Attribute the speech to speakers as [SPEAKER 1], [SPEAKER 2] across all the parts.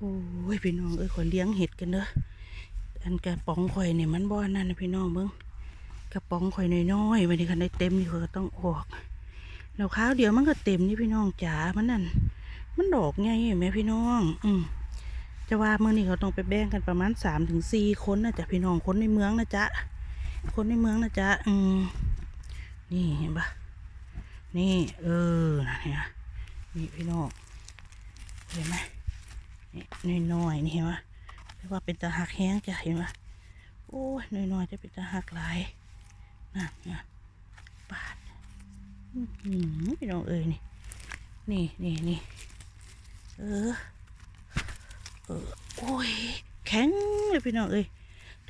[SPEAKER 1] โอ้ยพี่น้องเอ้ยขอยเลี้ยงเห็ดกันเด้ออันกระป๋องข่อยเนี่ยมันบ่อนั่นนะพี่น้องเบิ้งกระป๋องข่อยน้อยๆวันนี้คันได้เต็มนี่ข่ก็ต้องออกแล้วข้าวเดียวมันก็เต็มนี่พี่น้องจ๋ามันนั่นมันดอกไงเห็นไหมพี่น้อง อืมจะว่าเมื่อนี้เขาต้องไปแบ่งกันประมาณสามถึงสี่คนนะจ๊ะพี่น้องคนในเมืองนะจ๊ะคนในเมืองนะจ๊ะอืมนี่เห็นปะนี่ เออนะเนี่ยนี่พี่น้องเห็นไหม นี่น้อยๆนี่เห็นไหมเรียกว่าเป็นตาหักแห้งจะเห็นไหมโอ้ยน้อยๆจะเป็นตาหักหลายน่ะนะปาดอื้อหือพี่น้องเอ้ยนี่นี่นี่นี่เออเออโอ้ยแข็งเลยพี่น้องเอ้ย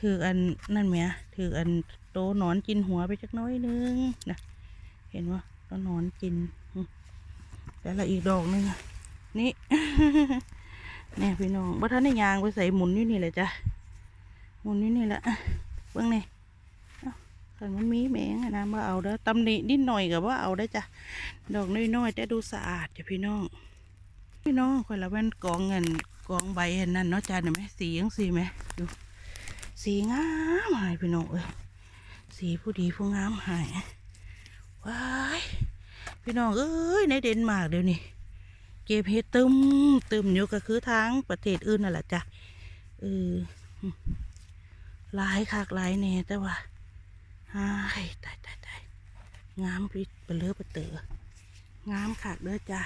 [SPEAKER 1] ถืออันนั่นไหมถืออันโตนอนกินหัวไปจักน้อยนึงนะเห็นว่าตหนอนกินอืมแต่ละอีกดอกนึงนี่ เนี่ยพี่น้องบ่ท่านได้ยางไปใส่หมุนอยู่นี่แหละจ้ะหมุนอยู่นี่แหละเบิ่งนี่เอ้าคันมันมีแมงอะนะบ่เอาเด้อตำหนินิดหน่อยกับว่าเอาได้จ้ะดอกน้อยๆแต่ดูสะอาดจ้ะพี่น้อง พี่น้องคนละแว่นกองเงินกองใบเห็นนั่นเนาะจ้ะเห็นไหมสียังสีไหมดูสีงามหายพี่น้องเอ้ยสีผู้ดีผู้งามหายว้ายพี่น้องเอ้ยในเดนมาร์กเดี๋ยวนี้ เก็บเห็ดตึมตึมอยู่ก็คือทางประเทศอื่นนั่นแหละจ้ะเออหลายคักหลายแน่แต่ว่าหายตายตายตายงามพิษเปลือเปเตองามคักเด้อจ้ะ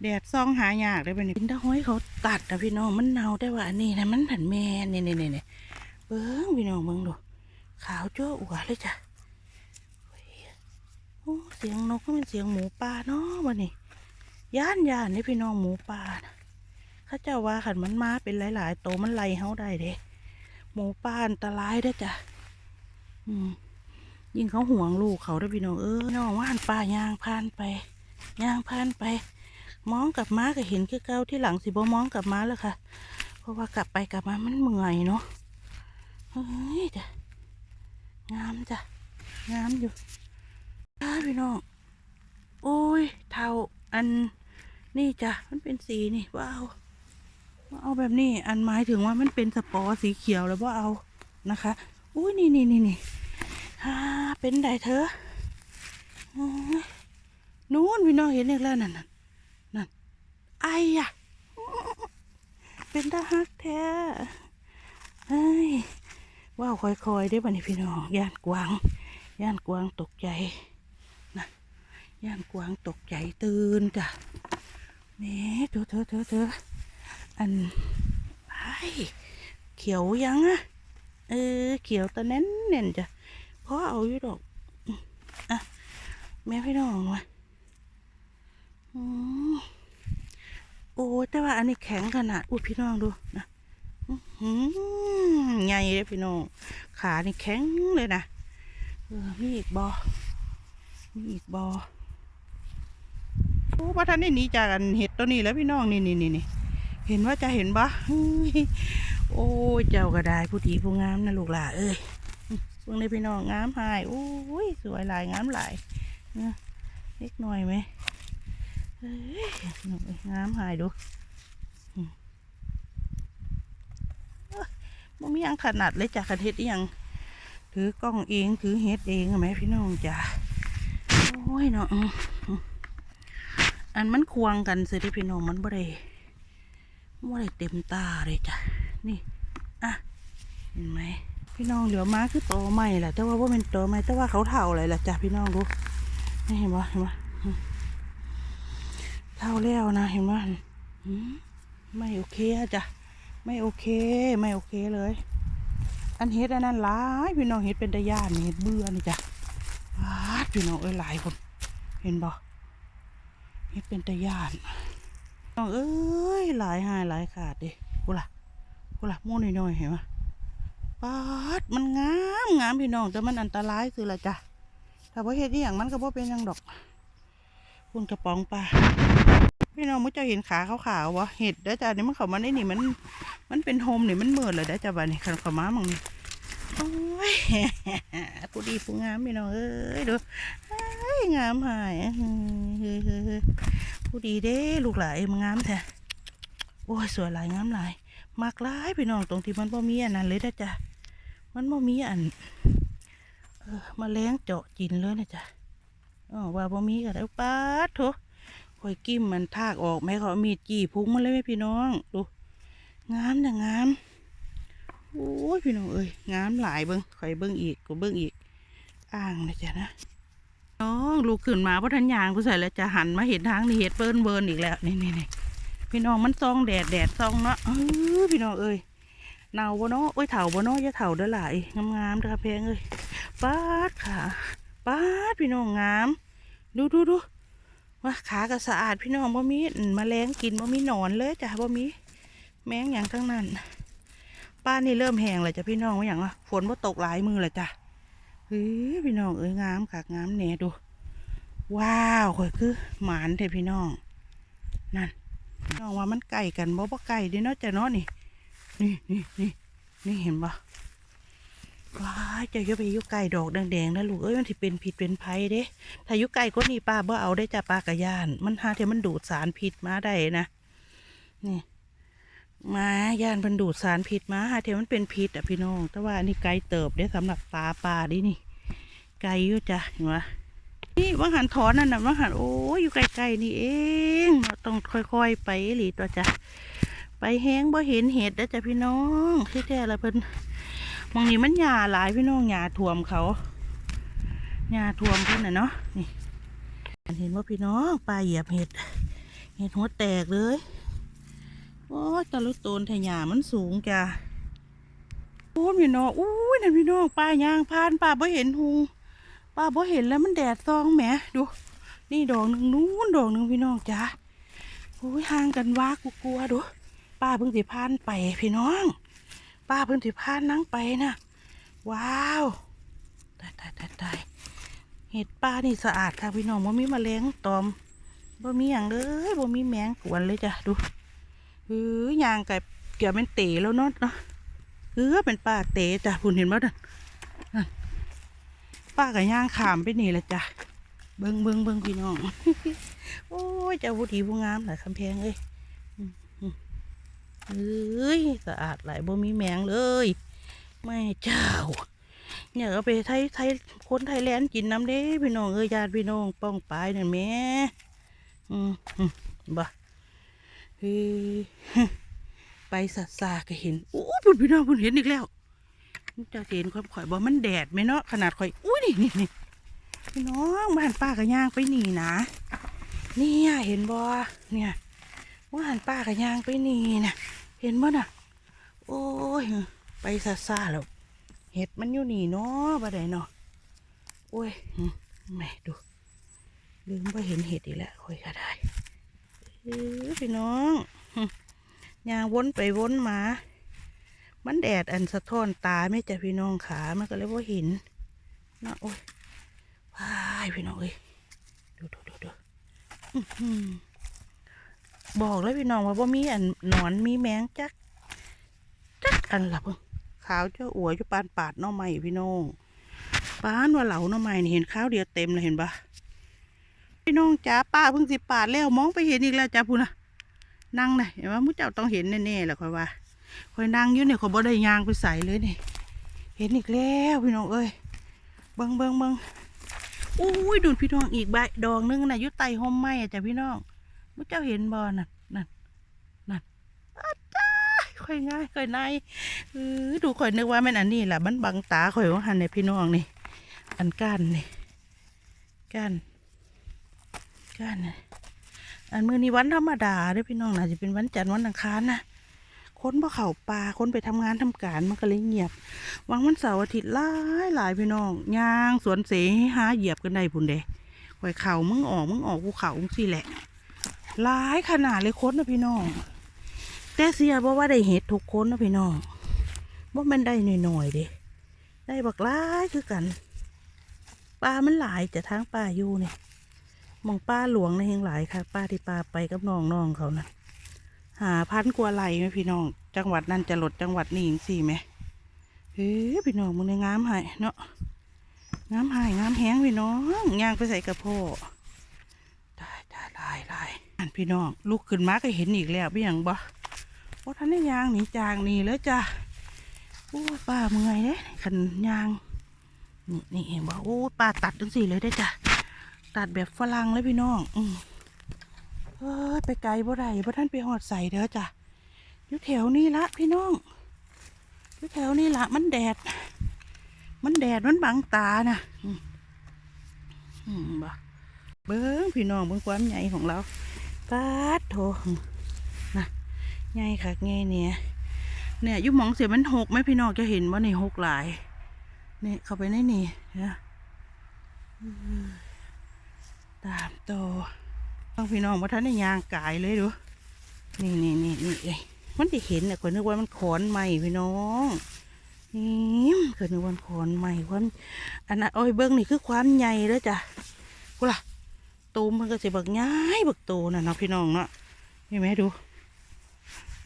[SPEAKER 1] แดดซองหายากเลยไปนี่พินตะห้อยเขาตัดนะพี่น้องมันเนาแต่ว่าอันนี้นะมันผันแม่นี่นี่นี่นี่เบิ้งพี่น้องเบิ้งดูขาวจ้วอวเลยจ้ะโอ้เสียงนกก็เป็นเสียงหมูป่าเนาะวันนี้ ย่านย่านนี่พี่น้องหมูป่านะเข้าเจ้าว่าขันมันมาเป็นหลายๆโตมันไล่เฮาได้เด้หมูป่าอันตรายได้อจ้ะอืมยิ่งเขาห่วงลูกเขาด้อพี่น้องเออน้องว่านป่ายางผ่านไปยางผ่านไป มองกลับมาก็เห็นคือเก่าที่หลังสิบ่มองกลับมาแล้วค่ะ เพราะว่ากลับไปกลับมามันเมื่อยเนาะเฮ้ยจ้ะงามจ้ะงามอยู่พี่น้องโอ้ยเท่า อันนี่จ้ะมันเป็นสีนี่ว่าเอาว่าเอาแบบนี้ อันหมายถึงว่ามันเป็นสปอร์สีเขียวแล้วว่าเอานะคะอุ้ยนี่นี่นี่นี่ฮ่าเป็นไดเธอโนู้นพี่น้องเห็นอีกแล้วนั่นนั่นนั่นไอ้อะเป็นตาฮักแท้เฮ้ยว้าวค่อยๆได้อบันนี้พี่น้องย่านกวางย่านกวางตกใจ ย่านกวางตกใจตื่นจ้ะแหม่เธอเธอเธอเธออันไอเขียวยังอะเออเขียวตะเน้นเน่นจ้ะเพราะเอาอยู่ดอกอะแม่พี่น้องมาโอ้แต่ว่าอันนี้แข็งขนาดอุ้ยพี่น้องดูนะหือใหญ่เลยพี่น้องขานี่แข็งเลยนะเออมีอีกบอมีอีกบอ โอ้พระท่านได้หนีจากกันเห็ดตัวนี้แล้วพี่น้องนี่นี่นี่เห็นว่าจะเห็นปะโอ้เจ้าก็ไดผู้ดีผู้งามนะลูกหล่าเอ้ยเพิ่งได้พี่น้องงามหายโอ้ยสวยหลายงามหลายเล็กหน่อยไหมงามหายดูมันมีอังขนาดเลยจากกันเห็ดอหยังถือกล้องเองถือเห็ดเองไหมพี่น้องจ้ะโอ้ยเนาะ อันมันควงกันสิที่พี่น้องมันบ่ได้บ่ได้เต็มตาเลยจ้ะ นี่อะเห็นไหมพี่น้องเหลือมาคือโตใหม่แหละแต่ว่าว่าเป็นโตใหม่แต่ว่าเขาเท่าอะไรล่ะจ้ะพี่น้องดูนี่เห็นปะเห็นปะอืมเท่าแล้วนะเห็นปะอืมไม่โอเคอะจ้ะไม่โอเค ไม่โอเคเลย อันเฮ็ดอันนั้นหลายพี่น้องเฮ็ดเป็นตะย่านี่เฮ็ดเบื่อนี่จ้ะวาพี่น้องเอ้ยหลายคน เห็นบ่เฮ็ดเป็นตะยานน้องเอ้ยหลายหายหลายขาดดิกูล่ะกูล่ะมูน้อยๆเห็นปะปาดมันงามงามพี่น้องแต่มันอันตรายคือละจ้ะถ้าว่าเฮ็ดอย่างมันก็บ่เป็นยังดอกคุณกระป๋องปลาพี่น้องมุ้จะเห็นขาขาวๆวะเห็ดเด้จ้ะนี่มันเขามาในนี่มัน มันเป็นโฮมนี่มันเมืดเลยเด้จ้ะบ้านนี่ขันเข้ามามังนี่โอ้ยผู้ดีผู้งามพี่น้องเอ้ยดู งามหายเฮ้ยเฮ้ยผู้ดีเด้ลูกหลานเอ็มงามแท้โอ้ยสวยหลายงามหลายมากหลายพี่น้องตรงที่มันบ่มีอันนั้นเลยนะจ๊ะมันบ่มีอันเออมาแล้งเจาะจินเลยนะจ๊ะอ๋อว่าบ่มีก็ได้ป้าดโถคอยกิ้มมันทากออกแม่เขาเอมีดจี้พุงมาเลยแม่พี่น้องดูงามนะงามโอ้ยพี่น้องเอ้ยงามหลายเบิ้งคอยเบิ้งอีกก็เบิ้งอีกอ่างนะจ๊ะนะ น้องลูกขึ้นมาเพราะทันยางกูใส่แล้วจะหันมาเห็นทางนี่เห็ดเปิ้นเบิร์นอีกแล้วนี่นี่นี่พี่น้องมันซองแดดแดดซองเนาะเออพี่น้องเอ้ยเนาบ่เนาะโอ้ยเถาบ่เนาะอย่าเถาเด้อหลายงามๆเด้อค่ะเพงเอ้ยป้าดขาป้าดพี่น้องงาม ดูดูดูว่าขาก็สะอาดพี่น้องบ่มีมแมลงกินบ่มีหนอนเลยจ้ะบ่มีแมงอย่างทั้งนั้นป้านี่เริ่มแห้งเลยจ้ะพี่น้องว่าอย่างว่าฝนบ่ตกหลายมือเลยจ้ะ เฮ้ยพี่น้องเอ้ยงามขากงามแหน่ดู ว้าวข่อยคือหมานเถอะพี่น้อง นั่นพี่น้องว่ามันไก่กันบ่บ่ไก่เดิเนาะจ้ะเนาะนี่ นี่นี่นี่นี่เห็นปะว้าเจะย่าไปยุไก่ดอกแดงๆนะลูกเอ้ยมันที่เป็นผิดเป็นภัยเด้ ถ้ายุไก่ก็นี่ป้าบ่เอาได้จ้ะปลากระยาน มันหาเทมันดูดสารพิษมาได้นะนี่ มาย่านมันดูดสารพิษมาหาเทมันเป็นพิษอะพี่น้อง แต่ว่าอันนี้ไก่เติบได้สำหรับปลาปลาดินี่ ไก่อยู่จ้ะเห็นไหมนี่ว่างหันถอนนั่นนะว่างหันโอ้ยอยู่ไกลๆนี่เองเราต้องค่อยๆไปหลีตัวจ้ะไปแห้งบ่เห็นเห็ดนะจ้ะพี่น้องที่แท้ละเพิ่นมองนี้มันหญ้าหลายพี่น้องหญ้าท่วมเขาหญ้าท่วมเพิ่นน่ะเนาะนี่เห็นว่าพี่น้องปลาเหยียบเห็ดเห็ดหัวแตกเลย โอ้ตะลุโตนแถหญ้ามันสูงจ้ะโอ้พี่น้องอู้นั่นพี่น้องป้ายางพานป้าบ่เห็นหุงป้าบ่เห็นแล้วมันแดดซองแหมดู นี่ดอกหนึ่งนู้นดอกหนึ่งพี่น้องจ้าโอ้ยห่างกันว่ากกลัวดูป้าเพิ่งสิพานไปพี่น้อง ป้าเพิ่งสิพานนั่งไปนะว้าวตายตายตายตายเห็ดป้านี่สะอาดค่ะพี่น้องบ่มีแมลงตอมบ่มีอย่างเลยบ่มีแมงกวนเลยจ้ะดู เฮ้ยยางไกับเกี่ยวเป็นเต๋แล้วเนาะเนาะเออเป็นป้าเต๋จ้ะคุณเห็นบ่นั่นนั่นป้ากับย่างขามไปนี่แหละจ้ะเบิงเบิงเบิงพี่น้อง โอ้ยเจ้าผู้ดีผู้งามหลายคำแพงเอ้ยเอ้ยสะอาดหลายบ่มีแมงเลยไม่เจ้าเนี่ยเอาไปไทยไทยคนไทยแลนด์กินน้ำเด้พี่น้องเอ้ยญาติพี่น้องป้องปลายนั่นแม่อืมอืมบ่ เฮ้ยไปสัสาก็เห็นโอ้พุ่นพี่น้องพุ่นเห็นอีกแล้วจะเห็นความข่อยบ่มันแดดไหมเนาะขนาดข่อยอุ้ยนี่นี่นี่พี่น้องบ้านป้ากับย่างไปหนีนะเนี่ยเห็นบ่เนี่ยว่าหันป้ากับย่างไปหนีนะเห็นบ่น่ะ โอ้ยไปสัสาแล้วเห็ดมันอยู่นีเนาะบ่ได้เนาะโอ้ยแม่ดูลืมว่าเห็นเห็ดอีกแล้วข่อยก็ได้ เออพี่น้องยางวนไปวนมา มันแดดอันสะท้อนตาไม่จะพี่น้องขามันก็เลยว่าห็นนาะโอ้ยว้ายพี่น้องเอ้ยดูดูดูดูบอกแล้วพี่น้องว่าบ่มีอันหนอนมีแมงจักจักอันหละเพิ่งขาวเจ้าอวยอยู่ปานปาดน้อใหม่พี่น้องปานว่าเหลาน้อใหม่เห็นข้าวเดียวเต็มเลยเห็นปะ พี่น้องจ้าป้าเพิ่งสิปาดแล้วมองไปเห็นอีกแล้วจ้าพูนะนั่งนะเห็นว่ามุ้เจ้าต้องเห็นแน่ๆแหละค่อยว่าค่อยนั่งอยู่เนี่ยขาบ่ได้ยางไปใส่เลยนี่เห็นอีกแล้วพี่น้องเอ้ยเบิงเบิงเบิงอุ้ยดูพี่น้องอีกใบดอกหนึงน่ะยุไตห่มไม้อะจ้ะพี่น้องมุ้เจ้าเห็นบ่นั่นนั่นนั่นอาจ้าค่อยง่ายค่อยนายเออดูค่อยนึกว่าแม่นอันนี้แหละมันบังตาค่อยว่าหันในพี่น้องนี่อันก้านนี่ก้าน ก้านอันมือนี้วันธรรมดาด้อพี่น้องน่าจะเป็นวันจันทร์วันอังคารนะคนบ่เข้าป่าคนไปทำงานทำการมันก็เลยเงียบวางวันเสาร์อาทิตย์หลายหลายพี่น้องย่างสวนเสห้หาเหยียบกันได้พุ่นเด้ข่อยเข่ามึงออกมึงออกกูเข่ามึงสิแหละหลายขนาดเลยคนนะพี่น้องแต่เสียบ่ว่าได้เห็ดทุกคนนะพี่น้องว่ามันได้หน่อยๆเด้ได้บักหลายคือกันปลามันหลายจะทางป่าอยู่เนี่ย มองป้าหลวงในะเฮงหลายค่ะ ป้าที่ป้าไปกับน้องน้องเขานะหาพันกว่าไหลไหมพี่น้อง จังหวัดนั้นจะหลดจังหวัดนี้อีกสี่ไหมเฮ้ยพี่น้องมึงในงามหายเนาะงามหายงามแห้งพี่น้องย่างไปใส่กระโพกได้ได้ได้ได้อันพี่น้องลูกขึ้นมาก็เห็นอีกแล้วพี่ยังบ่ราะท่านได้ยางหนีจางหนี่แล้วจ้ะโอ้ป้าเมื่อยเด้ขันยางนี่นี่เห็นบ่โอ้ป้าตัดจังสี่เลยได้จ้ะ ตัดแบบฝรั่งเลยพี่น้อง อืมเอ้ยไปไกลบ่ได้บ่ท่านไปหอดใส่เด้อจ้ะอยู่แถวนี้ละพี่น้องอยู่แถวนี้ละมันแดด มันแดดมันบังตาน่ะอืมบ่เบิ้งพี่น้องเบิ้งความใหญ่ของเราปาดโถนะใหญ่คักไงเนี่ยเนี่ยยุหมองเสียมันหกไหมพี่น้องจะเห็นว่านี่หกหลายเนี่ยเข้าไปในนี่นะ อืมตามโตต้องพี่น้องว่าท่านได้ยางกายเลยดูนี่นี่นี่นี่เอ้ยมันจะเห็นเนี่ยคนนึกว่ามันขอนใหม่พี่น้องนี่เกิดนึกว่ามันขอนใหม่ความอันนั้นอ้อยเบิ้งนี่คือความใหญ่แล้วจ้ะกูล่ะตูมมันก็สิบักง่ายบักโตน่ะเนาะพี่น้องเนาะเห็นไหมดู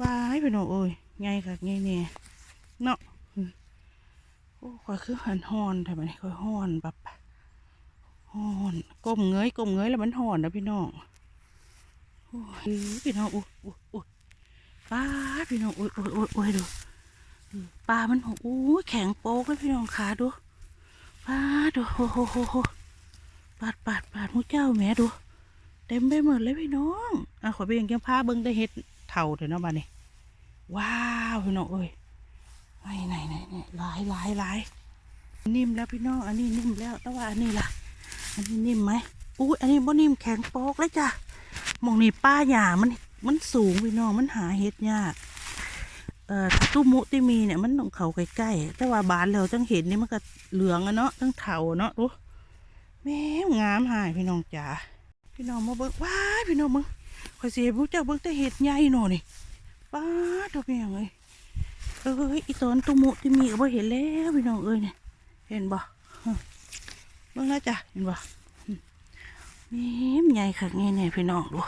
[SPEAKER 1] ว้ายพี่น้องเอ้ยง่ายค่ะง่ายเนี่ยเนาะโอ้คอยคือหันหอนทำไมคอยหอนแบบ หอนก้มเงยก้มเงยแล้วมันหอนนะพี่น้องโอ้ยพี่น้องอุ้ยอุ้ยอุ้ยป้าพี่น้องอุ้ยอุ้ยอุ้ยอุ้ยดูปลามันโอ้ยแข็งโป๊กเลยพี่น้องขาดูป้าดูโอ้โหโหโหปาดปาดปาดมูเจ้าแหม่ดู เต็มไปหมดเลยพี่น้องอะขอไปยังยังพาเบิ้งได้เห็ดเท่าเถอะเนาะบ้านนี้ว้าวพี่น้องเอ้ยไหนไหนไหนไหนหลายหลายหลายนิ่มแล้วพี่น้องอันนี้นิ่มแล้วแต่ว่าอันนี้ล่ะ อันนี้นิ่มไหมอุ้ยอันนี้บ่นิ่มแข็งป๊กเลยจ้ะมองนี่ป้าหญ้ามันมันสูงพี่น้องมันหาเห็ดยากเอ่อถ้าตุ้มุที่มีเนี่ยมันต้องเขาใกล้ๆแต่ว่าบานแล้วจังเห็นนี่มันก็เหลืองอะเนาะตั้งเถาเนาะดูแม่งามหายพี่น้องจ๋าพี่น้องมาเบิ่งว้าพี่น้องมึงคอยเสียผู้เจ้าเบิ่งแต่เห็ดใหญ่หน่อนี่ป้าดตัวเพียงเอ้ยเอ้ยอีตอนตุมุที่มีก็บ่เห็นแล้วพี่น้องเอ้ยเนี่ยเห็นบ่ เบิ่งแล้จ้ะเห็นบ่อืมแม่ใหญ่คักแน่ๆพี่น้องดู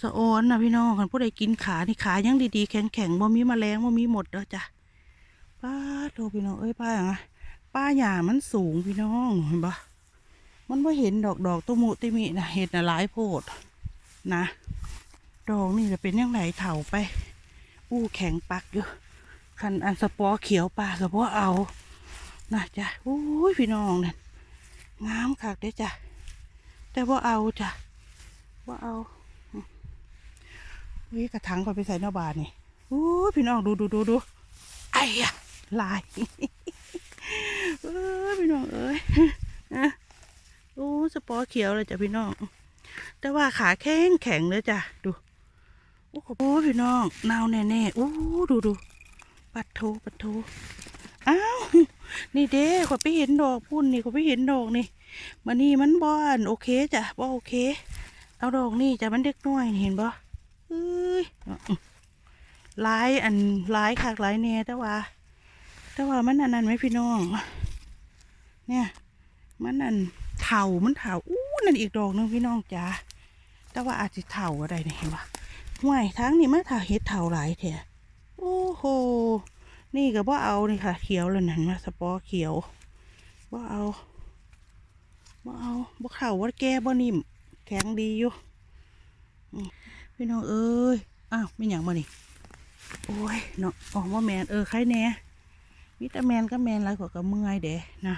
[SPEAKER 1] สะออนนะพี่น้องคันผู้ใดกินขานี่ขายังดีๆแข็งๆบ่มีแมลงบ่มีหมดเด้อจ้ะป้าโตพี่น้องเอ้ยป้าอย่างไงป้าหญ้ามันสูงพี่น้องเห็นบ่มันไม่เห็นดอกดอกตุมุติมินะเห็ดนะหลายโพดนะดอกนี่จะเป็นยังไงเถาไป อู้แข็งปักอยู่คันอันสปอร์เขียวปลากับพวเอานะจ้ะอุ้ยพี่น้องเนั่น งามคักเด้จ้ะ แต่ว่าเอาจ้ะว่าเอาวิกระถังก่อนไปใส่น้าบานนี่อู้พี่น้องดูดูดูดูไอ้ยะลายเอ้ยพี่น้องเอ้ยโอ้สปอร์เขียวเลยจ้ะพี่น้อง แต่ว่าขาแข็งแข็งเลยจ้ะดูโอ้โหพี่น้องนาวแน่ๆโอ้ดูดูปัดโทปัดโทอ้าว นี่เด้ขอไปเห็นดอกพุ่นนี่ขอไปเห็นดอกนี่มานี่มันบอนโอเคจ้ะบ่โอเค เอาดอกนี่จ้ะมันเด็กน้อยเห็นบ่เอ้ยลายอันลายคักลายแน่แต่ว่า แต่ว่ามันอันนั้นไหมพี่น้อง เนี่ย มันนันเถามันเถาอู้นั่นอีกดอกนึงพี่น้องจ๋าแต่ว่าอาจจะเถาอะไรเนี่ยเห็นปะห่วยทั้งนี้มันเถาเห็ดเถาหลายแท้โอ้โห นี่ก็บ่เอานี่ค่ะ เขียวแล้วนั่นมาสปอเขียวบ่เอาบ่เอาบ่เข่าว่าแก่บ่นิ่มแข็งดีอยู่พี่น้องเอ้ยอ้าวไม่หยังมานี่โอ้ยเนาะอ๋อว่าแมนเออใครแน่วิตาแมนก็แมนไรกว่าก็เมื่อยเด้นะ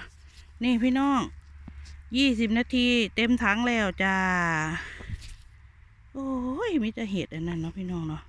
[SPEAKER 1] นี่พี่น้องยี่สิบนาทีเต็มถังแล้วจ้า โอ้ยมิจะเห็ดอันนั้นเนาะพี่น้องเนาะ